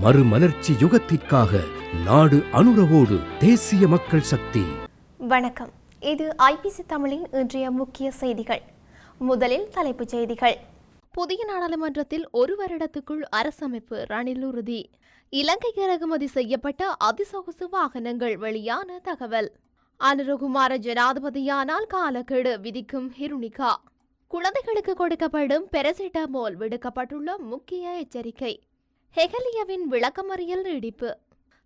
மறுமலர்ச்சி யுகத்திற்காக நாடு அனுரவோடு தேசிய மக்கள் சக்தி. வணக்கம். இது ஐபிசி தமிழின் இன்றைய முக்கிய செய்திகள். முதலில் தலைப்புச் செய்திகள். புதிய நாடாளுமன்றத்தில் ஒரு வருடத்துக்குள் அரசமைப்பு ரணில் உறுதி. இலங்கைக்கு இறக்குமதி செய்யப்பட்ட அதிசொகுசு வாகனங்கள் வெளியான தகவல். அனுரகுமார ஜனாதிபதியானால் காலக்கெடு விதிக்கும் ஹிருணிகா குழந்தைகளுக்கு கொடுக்கப்படும் பெரசிட்டமோல் விடுக்கப்பட்டுள்ள முக்கிய எச்சரிக்கை. ஹெகலியவின் விளக்கமறியல் நீடிப்பு.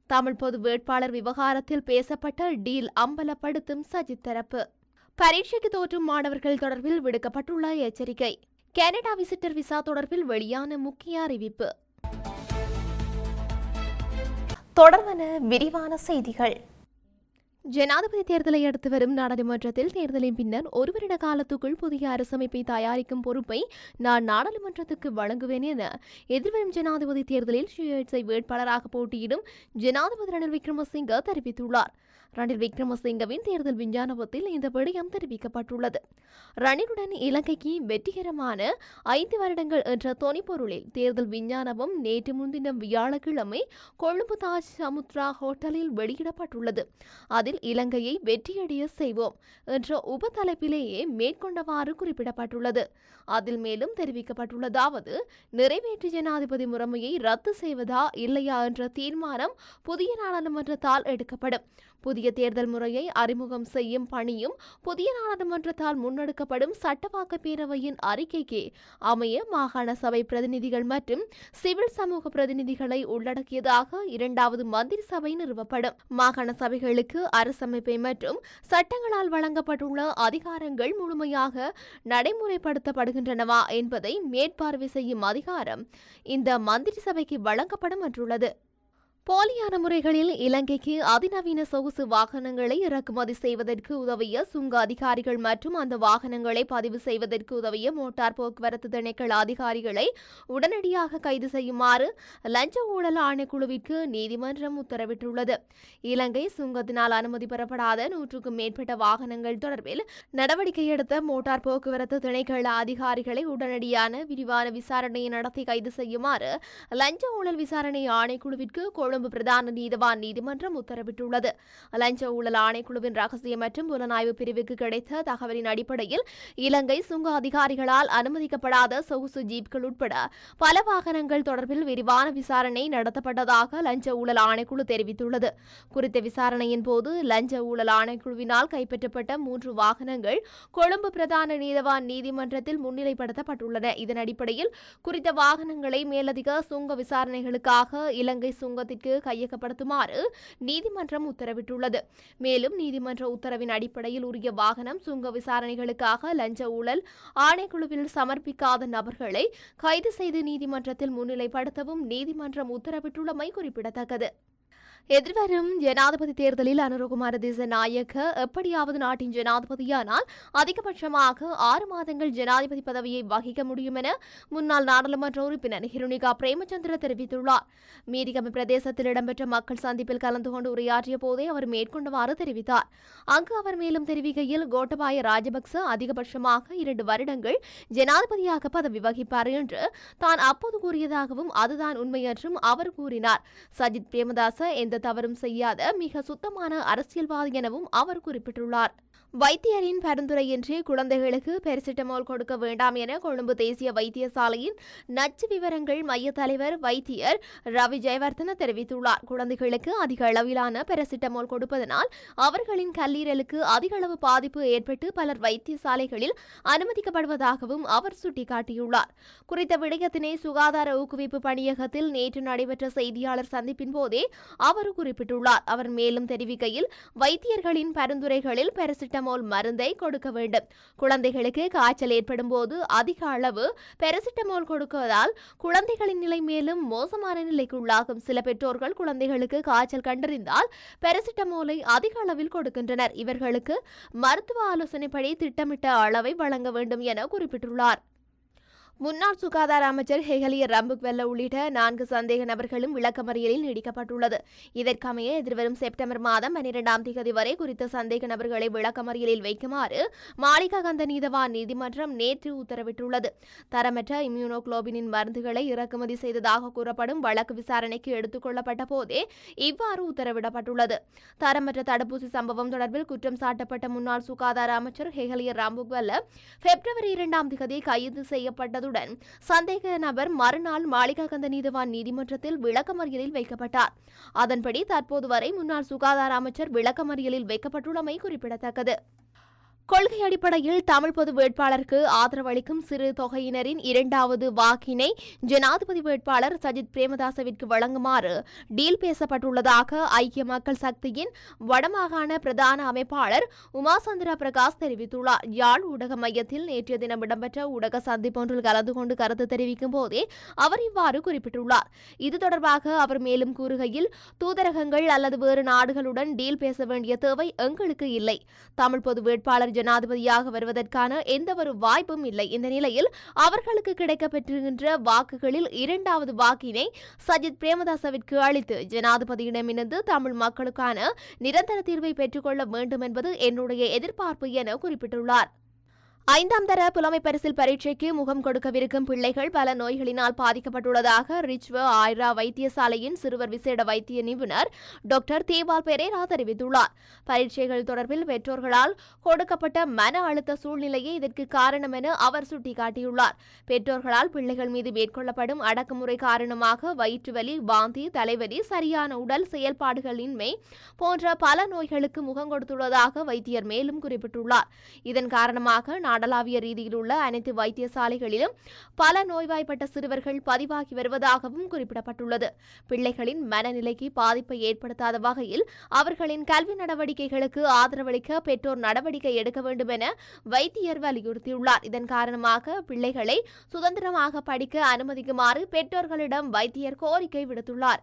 தமிழ் பொது வேட்பாளர் விவகாரத்தில் பேசப்பட்ட டீல் அம்பலப்படுத்தும் சஜித் தரப்பு. பரீட்சைக்கு தோற்றும் மாணவர்கள் தொடர்பில் விடுக்கப்பட்டுள்ள எச்சரிக்கை. கனடா விசிட்டர் விசா தொடர்பில் வெளியான முக்கிய அறிவிப்பு. தொடர்பான விரிவான செய்திகள். ஜனாதிபதி தேர்தலை அடுத்து வரும் நாடாளுமன்றத்தில் தேர்தலின் பின்னர் ஒரு வருட காலத்துக்குள் புதிய அரசமைப்பை தயாரிக்கும் பொறுப்பை நான் நாடாளுமன்றத்துக்கு வழங்குவேன் என எதிர்வரும் ஜனாதிபதி தேர்தலில் சுயேட்சை வேட்பாளராக போட்டியிடும் ஜனாதிபதி ரணில் விக்ரமசிங்க தெரிவித்துள்ளார். ரணில் விக்ரமசிங்கவின் தேர்தல் விஞ்ஞானத்தில் இந்த விடயம் தெரிவிக்கப்பட்டுள்ளது. ரணிலுடன் இலங்கைக்கு வெற்றிகரமான ஐந்து வருடங்கள் என்ற தொனிப்பொருளில் தேர்தல் விஞ்ஞானமும் நேற்று முன்தினம் வியாழக்கிழமை கொழும்பு தாஜ் சமுத்ரா ஹோட்டலில் வெளியிடப்பட்டுள்ளது. அதில் இலங்கையை வெற்றியடைய செய்வோம் என்ற உபதலைப்பிலேயே மேற்கொண்டவாறு குறிப்பிடப்பட்டுள்ளது. அதில் மேலும் தெரிவிக்கப்பட்டுள்ளதாவது நிறைவேற்று ஜனாதிபதி முறைமையை ரத்து செய்வதா இல்லையா என்ற தீர்மானம் புதிய நாடாளுமன்றத்தால் எடுக்கப்படும். புதிய தேர்தல் முறையை அறிமுகம் செய்யும் பணியும் புதிய நாடாளுமன்றத்தால் முன்னெடுக்கப்படும் சட்டவாக்க பேரவையின் அறிக்கைக்கு அமைய மாகாண சபை பிரதிநிதிகள் மற்றும் சிவில் சமூக பிரதிநிதிகளை உள்ளடக்கியதாக இரண்டாவது மந்திரி சபை நிறுவப்படும். மாகாண சபைகளுக்கு அரசமைப்பை மற்றும் சட்டங்களால் வழங்கப்பட்டுள்ள அதிகாரங்கள் முழுமையாக நடைமுறைப்படுத்தப்படுகின்றனவா என்பதை மேற்பார்வை செய்யும் அதிகாரம் இந்த மந்திரி சபைக்கு வழங்கப்படும் என்றுள்ளது. போலியான முறைகளில் இலங்கைக்கு அதிநவீன சொகுசு வாகனங்களை இறக்குமதி செய்வதற்கு உதவிய சுங்க அதிகாரிகள் மற்றும் அந்த வாகனங்களை பதிவு செய்வதற்கு உதவிய மோட்டார் போக்குவரத்து திணைக்கள அதிகாரிகளை உடனடியாக கைது செய்யுமாறு லஞ்ச ஊழல் ஆணைக்குழுவிற்கு நீதிமன்றம் உத்தரவிட்டுள்ளது. இலங்கை சுங்கத்தினால் அனுமதி பெறப்படாத நூற்றுக்கும் மேற்பட்ட வாகனங்கள் தொடர்பில் நடவடிக்கை எடுத்த மோட்டார் போக்குவரத்து திணைக்கள அதிகாரிகளை உடனடியான விரிவான விசாரணையை நடத்தி கைது செய்யுமாறு லஞ்ச ஊழல் விசாரணை ஆணைக்குழுவிற்கு கொழும்பு பிரதான நீதவான் நீதிமன்றம் உத்தரவிட்டுள்ளது. லஞ்ச ஊழல் ஆணைக்குழுவின் ரகசிய மற்றும் புலனாய்வு பிரிவுக்கு கிடைத்த தகவலின் அடிப்படையில் இலங்கை சுங்க அதிகாரிகளால் அனுமதிக்கப்படாத சொகுசு ஜீப்கள் உட்பட பல வாகனங்கள் தொடர்பில் விரிவான விசாரணை நடத்தப்பட்டதாக லஞ்ச ஊழல் ஆணைக்குழு தெரிவித்துள்ளது. குறித்த விசாரணையின் போது லஞ்ச ஊழல் ஆணைக்குழுவினால் கைப்பற்றப்பட்ட மூன்று வாகனங்கள் கொழும்பு பிரதான நீதவான் நீதிமன்றத்தில் முன்னிலைப்படுத்தப்பட்டுள்ளன. இதன் அடிப்படையில் குறித்த வாகனங்களை மேலதிக சுங்க விசாரணைகளுக்காக இலங்கை சுங்கத்திற்கு கையகப்படுத்துமாறு நீதிமன்றம் உத்தரவிட்டுள்ளது. மேலும் நீதிமன்ற உத்தரவின் அடிப்படையில் உரிய வாகனம் சுங்க விசாரணைகளுக்காக லஞ்ச ஊழல் ஆணைக்குழுவில் சமர்ப்பிக்காத நபர்களை கைது செய்து நீதிமன்றத்தில் முன்னிலைப்படுத்தவும் நீதிமன்றம் உத்தரவிட்டுள்ளமை குறிப்பிடத்தக்கது. எதிர்வரும் ஜனாதிபதி தேர்தலில் அனுரகுமார திசநாயக்க எப்படியாவது நாட்டின் ஜனாதிபதியானால் அதிகபட்சமாக ஆறு மாதங்கள் ஜனாதிபதி பதவியை வகிக்க முடியும் என முன்னாள் நாடாளுமன்ற உறுப்பினர் ஹிருணிகா பிரேமச்சந்திர தெரிவித்துள்ளார். மீரிகம பிரதேசத்தில் இடம்பெற்ற மக்கள் சந்திப்பில் கலந்து கொண்டு உரையாற்றிய போதே அவர் மேற்கொண்டவாறு தெரிவித்தார். அங்கு அவர் மேலும் தெரிவிக்கையில் கோட்டபாய ராஜபக்ச அதிகபட்சமாக இரண்டு வருடங்கள் ஜனாதிபதியாக பதவி வகிப்பார் என்று தான் அப்போது கூறியதாகவும் அதுதான் உண்மை என்றும் அவர் கூறினார். சஜித் பிரேமதாச எந்த தவறும் செய்யாத மிக சுத்தமான அரசியல்வாதி எனவும் அவர் குறிப்பிட்டுள்ளார். வைத்தியரின் பரிந்துரையின்றி குழந்தைகளுக்கு பெரிசிட்டமால் கொடுக்க வேண்டாம் என கொழும்பு தேசிய வைத்தியசாலையின் நச்சு விவரங்கள் மைய தலைவர் வைத்தியர் ரவி ஜெயவர்தன தெரிவித்துள்ளார். குழந்தைகளுக்கு அதிக அளவிலான பெரசிட்டமால் கொடுப்பதனால் அவர்களின் கல்லீரலுக்கு அதிக அளவு பாதிப்பு ஏற்பட்டு பலர் வைத்தியசாலைகளில் அனுமதிக்கப்படுவதாகவும் அவர் சுட்டிக்காட்டியுள்ளார். குறித்த விடயத்தினை சுகாதார ஊக்குவிப்பு பணியகத்தில் நேற்று நடைபெற்ற செய்தியாளர் சந்திப்பின் போதே அவர் குறிப்பிட்டுள்ளார். அவர் மேலும் தெரிவிக்கையில் வைத்தியர்களின் பரிந்துரைகளில் பெரசிட்டமால் மருந்தை கொடுக்க வேண்டும். குழந்தைகளுக்கு காய்ச்சல் ஏற்படும் போது அதிக அளவு பெரசிட்டமால் கொடுப்பதால் குழந்தைகளின் நிலை மேலும் மோசமான நிலைக்கு உள்ளாகும். சில பெற்றோர்கள் குழந்தைகளுக்கு காய்ச்சல் கண்டறிந்தால் பெரசிட்டமோலை அதிக அளவில் கொடுக்கின்றனர். இவர்களுக்கு மருத்துவ ஆலோசனைப்படி திட்டமிட்ட அளவை வழங்க வேண்டும் என குறிப்பிட்டுள்ளார். முன்னாள் சுகாதார அமைச்சர் ஹெகலிய ரம்புக்வெல்ல உள்ளிட்ட நான்கு சந்தேக நபர்களும் விளக்கமறியலில் நீடிக்கப்பட்டுள்ளது. இதற்கமைய எதிர்வரும் செப்டம்பர் மாதம் பன்னிரெண்டாம் தேதி வரை குறித்த சந்தேக நபர்களை விளக்கமறியலில் வைக்குமாறு மாளிகாகந்த நீதவான் நீதிமன்றம் நேற்று உத்தரவிட்டுள்ளது. தரமற்ற இம்யூனோக்ளோபினின் மருந்துகளை இறக்குமதி செய்ததாக கூறப்படும் வழக்கு விசாரணைக்கு எடுத்துக் கொள்ளப்பட்ட போதே இவ்வாறு உத்தரவிடப்பட்டுள்ளது. தரமற்ற தடுப்பூசி சம்பவம் தொடர்பில் குற்றம் சாட்டப்பட்ட முன்னாள் சுகாதார அமைச்சர் ஹெஹலிய ராம்புக்வெல்ல பிப்ரவரி இரண்டாம் தேதி கைது செய்யப்பட்டதுடன் சந்தேக நபர் மறுநாள் மாளிகாகந்த நீதவான் நீதிமன்றத்தில் விளக்கமறியலில் வைக்கப்பட்டார். அதன்படி தற்போது வரை முன்னாள் சுகாதார அமைச்சர் விளக்கமறியலில் வைக்கப்பட்டுள்ளமை குறிப்பிடத்தக்கது. கொள்கை அடிப்படையில் தமிழ் பொது வேட்பாளருக்கு ஆதரவளிக்கும் சிறு தொகையினரின் இரண்டாவது வாக்கினை ஜனாதிபதி வேட்பாளர் சஜித் பிரேமதாசவிற்கு வழங்குமாறு டீல் பேசப்பட்டுள்ளதாக ஐக்கிய மக்கள் சக்தியின் வடமாகாண பிரதான அமைப்பாளர் உமாசந்திரா பிரகாஷ் தெரிவித்துள்ளார். யாழ் ஊடக மையத்தில் நேற்றைய தினம் இடம்பெற்ற ஊடக சந்திப்பொன்றில் கலந்து கொண்டு கருத்து தெரிவிக்கும் போதே அவர் இவ்வாறு குறிப்பிட்டுள்ளார். இது தொடர்பாக அவர் மேலும் கூறுகையில் தூதரகங்கள் அல்லது வேறு நாடுகளுடன் டீல் பேச வேண்டிய தேவை எங்களுக்கு இல்லை. தமிழ் பொது வேட்பாளர் ஜனாதிபதியாக வருவதற்கான எந்தவொரு வாய்ப்பும் இல்லை. இந்த நிலையில் அவர்களுக்கு கிடைக்கப்பெற்றிருக்கின்ற வாக்குகளில் இரண்டாவது வாக்கினை சஜித் பிரேமதாசவிற்கு அளித்து ஜனாதிபதியிடமிருந்து தமிழ் மக்களுக்கான நிரந்தர தீர்வை பெற்றுக்கொள்ள வேண்டும் என்பது என்னுடைய எதிர்பார்ப்பு என குறிப்பிட்டுள்ளார். ஐந்தாம் தர புலமை பரிசில் பரீட்சைக்கு முகம் கொடுக்கவிருக்கும் பிள்ளைகள் பல நோய்களினால் பாதிக்கப்பட்டுள்ளதாக ரிச்வ ஆயிரா வைத்தியசாலையின் சிறுவர் விசேட வைத்திய நிபுணர் டாக்டர் தேவால் பெரேரா தெரிவித்துள்ளார். பரீட்சைகள் தொடர்பில் பெற்றோர்களால் கொடுக்கப்பட்ட மன அழுத்த சூழ்நிலையே இதற்கு காரணம் என அவர் சுட்டிக்காட்டியுள்ளார். பெற்றோர்களால் பிள்ளைகள் மீது மேற்கொள்ளப்படும் அடக்குமுறை காரணமாக வயிற்றுவலி வாந்தி தலைவலி சரியான உடல் செயல்பாடுகளின்மை போன்ற பல நோய்களுக்கு முகம் கொடுத்துள்ளதாக வைத்தியர் மேலும் குறிப்பிட்டுள்ளார். இதன் காரணமாக நாடளாவிய ரீதியில் உள்ள அனைத்து வைத்தியசாலைகளிலும் பல நோய்வாய்ப்பட்ட சிறுவர்கள் பதிவாகி வருவதாகவும் குறிப்பிடப்பட்டுள்ளது. பிள்ளைகளின் மனநிலைக்கு பாதிப்பை ஏற்படுத்தாத வகையில் அவர்களின் கல்வி நடவடிக்கைகளுக்கு ஆதரவளிக்க பெற்றோர் நடவடிக்கை எடுக்க வேண்டும் என வைத்தியர் வலியுறுத்தியுள்ளார். இதன் காரணமாக பிள்ளைகளை சுதந்திரமாக படிக்க அனுமதிக்குமாறு பெற்றோர்களிடம் வைத்தியர் கோரிக்கை விடுத்துள்ளார்.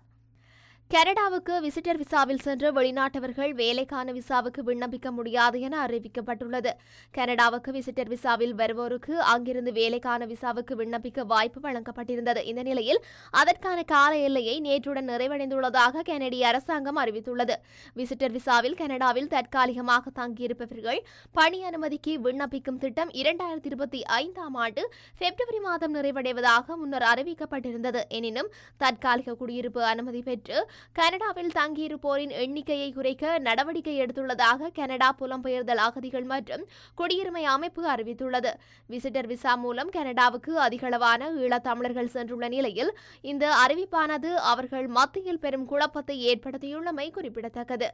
கனடாவுக்கு விசிட்டர் விசாவில் சென்று வெளிநாட்டவர்கள் வேலைக்கான விசாவுக்கு விண்ணப்பிக்க முடியாது என அறிவிக்கப்பட்டுள்ளது. கனடாவுக்கு விசிட்டர் விசாவில் வருவோருக்கு அங்கிருந்து வேலைக்கான விசாவுக்கு விண்ணப்பிக்க வாய்ப்பு வழங்கப்பட்டிருந்தது. இந்த நிலையில் அதற்கான கால எல்லையை நேற்றுடன் நிறைவடைந்துள்ளதாக கனடிய அரசாங்கம் அறிவித்துள்ளது. விசிட்டர் விசாவில் கனடாவில் தற்காலிகமாக தங்கியிருப்பவர்கள் பணி அனுமதிக்கு விண்ணப்பிக்கும் திட்டம் இரண்டாயிரத்தி இருபத்தி ஐந்தாம் ஆண்டு பிப்ரவரி மாதம் நிறைவடைவதாக முன்னர் அறிவிக்கப்பட்டிருந்தது. எனினும் தற்காலிக குடியிருப்பு அனுமதி பெற்று கனடாவில் தங்கியிருப்போரின் எண்ணிக்கையை குறைக்க நடவடிக்கை எடுத்துள்ளதாக கனடா புலம்பெயர்தல் அகதிகள் மற்றும் குடியுரிமை அமைப்பு அறிவித்துள்ளது. விசிட்டர் விசா மூலம் கனடாவுக்கு அதிகளவான ஈழத்தமிழர்கள் சென்றுள்ள நிலையில் இந்த அறிவிப்பானது அவர்கள் மத்தியில் பெரும் குழப்பத்தை ஏற்படுத்தியுள்ளமை குறிப்பிடத்தக்கது.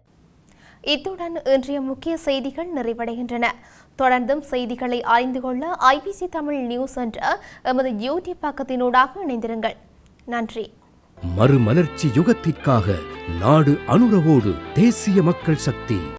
இத்துடன் இன்றைய முக்கிய செய்திகள் நிறைவடைகின்றன. தொடர்ந்தும் செய்திகளை அறிந்து கொள்ள ஐபிசி தமிழ் நியூஸ் என்ற எமது யூடியூப் பக்கத்தினூடாக இணைந்திருங்கள். நன்றி. மறுமலர்ச்சி யுகத்திற்காக நாடு அனுரவோடு தேசிய மக்கள் சக்தி.